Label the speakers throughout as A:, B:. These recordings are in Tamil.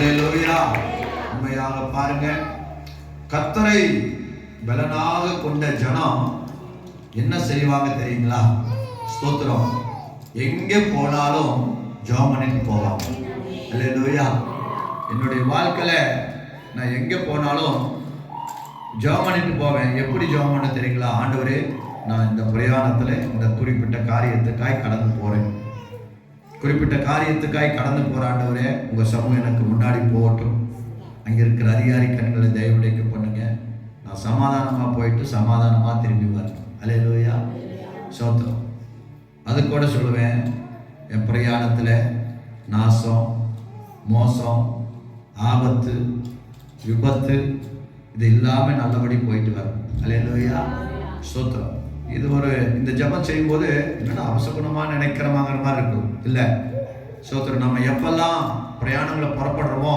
A: உண்மையாக பாருங்க கத்தரை பலனாக கொண்ட ஜனம் என்ன செய்வாங்க தெரியுங்களா? ஸ்தோத்திரம். எங்கே போனாலும் ஜெபம் பண்ணிட்டு போவாங்க அல்லேலூயா என்னுடைய வாழ்க்கையில நான் எங்கே போனாலும் ஜெபம் பண்ணிட்டு போவேன். எப்படி ஜெபம் பண்ண தெரியுங்களா? ஆண்டவரே நான் இந்த பிரயாணத்தில் இந்த குறிப்பிட்ட காரியத்துக்காய் கடந்து போகிறேன் குறிப்பிட்ட காரியத்துக்காய் கடந்து போகிற ஆண்டவரே உங்கள் சமூகம் எனக்கு முன்னாடி போகட்டும். அங்கே இருக்கிற அதிகாரி கண்களை தயவுடைக்க பண்ணுங்க. நான் சமாதானமாக போயிட்டு சமாதானமாக திரும்பி வரேன் அலே அலையலூயா சோத்திரம். அது கூட சொல்லுவேன் என் பிரயாணத்தில் நாசம் மோசம் ஆபத்து விபத்து இது இல்லாமல் நல்லபடி போயிட்டு வரேன் அலே லோயா சோத்திரம். இது ஒரு இந்த ஜெபம் செய்யும்போது என்னடா அவசகுணமாக நினைக்கிறமாங்கிற மாதிரி இருக்கும். இல்லை. சோத்திரம் நம்ம எப்பெல்லாம் பிரயாணங்களை புறப்படுறோமோ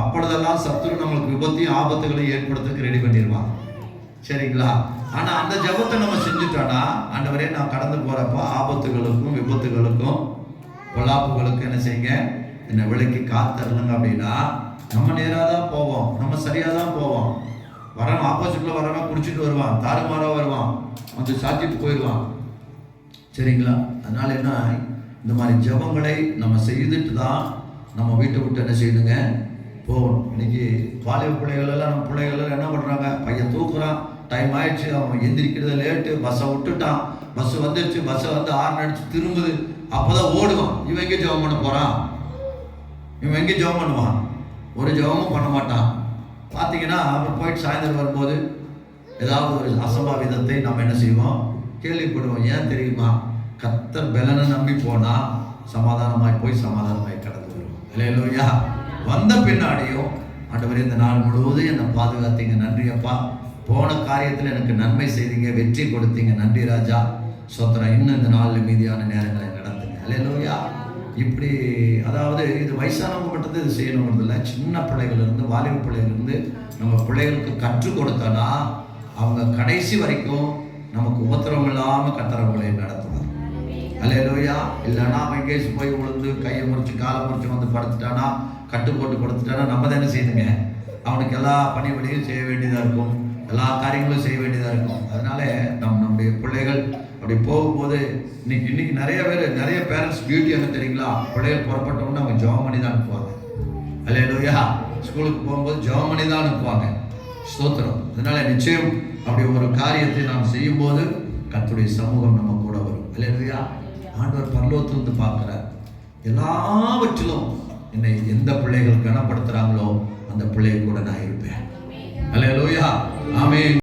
A: அப்பொழுதெல்லாம் சத்துரு நம்மளுக்கு விபத்தையும் ஆபத்துகளையும் ஏற்படுத்துக்கு ரெடி பண்ணிடுவான். சரிங்களா? ஆனால் அந்த ஜெபத்தை நம்ம செஞ்சுட்டோன்னா ஆண்டவரே நான் கடந்து போகிறப்ப ஆபத்துகளுக்கும் விபத்துகளுக்கும் பொல்லாப்புகளுக்கும் என்ன செய்யுங்க? என்னை விலைக்கு காத்தரலுங்க அப்படின்னா நம்ம நேராக தான் போவோம். நம்ம சரியாக தான் போவோம். வரவன் ஆப்போசிட்டில் வரவன் குடிச்சிட்டு வருவான் தாறுமாறாக வருவான் வந்து சாத்திட்டு போயிடுவான். சரிங்களா? அதனால் என்ன இந்த மாதிரி ஜெபங்களை நம்ம செய்துட்டு தான் நம்ம வீட்டை விட்டு என்ன செய்யணுங்க? போகணும். இன்னைக்கு வாலிப பிள்ளைகளெல்லாம் நம்ம பிள்ளைகள் எல்லாம் என்ன பண்ணுறாங்க பையன் தூக்குறான் டைம் ஆயிடுச்சு அவன் எந்திரிக்கிறது லேட்டு பஸ்ஸை விட்டுட்டான். பஸ் வந்துடுச்சு பஸ்ஸை வந்து ஆறு அடிச்சு திரும்புது. அப்போ தான் ஓடுவான். இவன் எங்கே ஜெபம் பண்ண போகிறான் இவன் எங்கே ஜெபம் பண்ணுவான்? ஒரு ஜெபமும் பண்ண மாட்டான். பார்த்தீங்கன்னா அப்புறம் போயிட்டு சாயந்தரம் வரும்போது ஏதாவது ஒரு அசம்பாவிதத்தை நம்ம என்ன செய்வோம்? கேள்விப்படுவோம். ஏன் தெரியுமா? கத்தர் பலனை நம்பி போனால் சமாதானமாய் போய் சமாதானமாய் கடந்து வருவோம். இல்லையா வந்த பின்னாடியும் ஆண்டவர் இந்த நாள் முழுவதும் என்னை பாதுகாத்தீங்க. நன்றி அப்பா. போன காரியத்தில் எனக்கு நன்மை செய்தீங்க. வெற்றி கொடுத்தீங்க. நன்றி ராஜா. சோத்திரம் இன்னும் இந்த நாளில் மீதியான நேரங்களை நடத்துங்க. இல்லையா இப்படி அதாவது இது வயசானவங்க மட்டும் இது செய்யணுங்கிறது இல்லை. சின்ன பிள்ளைகள்லேருந்து வாலிப பிள்ளைகள்லேருந்து நம்ம பிள்ளைகளுக்கு கற்றுக் கொடுத்தோன்னா அவங்க கடைசி வரைக்கும் நமக்கு உபத்திரவம் இல்லாமல் கத்துறவங்களை நடத்துவார் அல்லையா இல்லைன்னா அவன் எங்கேயாச்சு போய் விழுந்து கையை முறிச்சு காலை முறிச்சு வந்து படுத்துட்டானா கட்டு போட்டு படுத்துட்டானா நம்ம தானே செய்யணுங்க அவனுக்கு எல்லா பணிபடியும் செய்ய வேண்டியதாக இருக்கும். எல்லா காரியங்களும் செய்ய வேண்டியதாக இருக்கும். அதனால நம் நம்முடைய பிள்ளைகள் அப்படி போகும்போது இன்னைக்கு இன்னைக்கு நிறைய பேர் நிறைய பேரண்ட்ஸ் பியூட்டி என்ன தெரியுங்களா? பிள்ளைகள் புறப்பட்டோம்னா அவங்க ஜெபம் பண்ணி தான் அனுப்புவாங்க. அல்லையா ஸ்கூலுக்கு போகும்போது ஜெபம் பண்ணி தான் அனுப்புவாங்க. ஸ்தோத்திரம். அதனால நிச்சயம் அப்படி ஒரு காரியத்தை நாம் செய்யும்போது கத்துடைய சமூகம் நம்ம கூட வரும். இல்லையா ஆண்டவர் பரலோகத்திலிருந்து பார்க்கிறார். எல்லாவற்றிலும் என்னை எந்த பிள்ளைகள் கனப்படுத்துகிறாங்களோ அந்த பிள்ளைகள் கூட நான் இருப்பேன். அல்லையா ஆமென்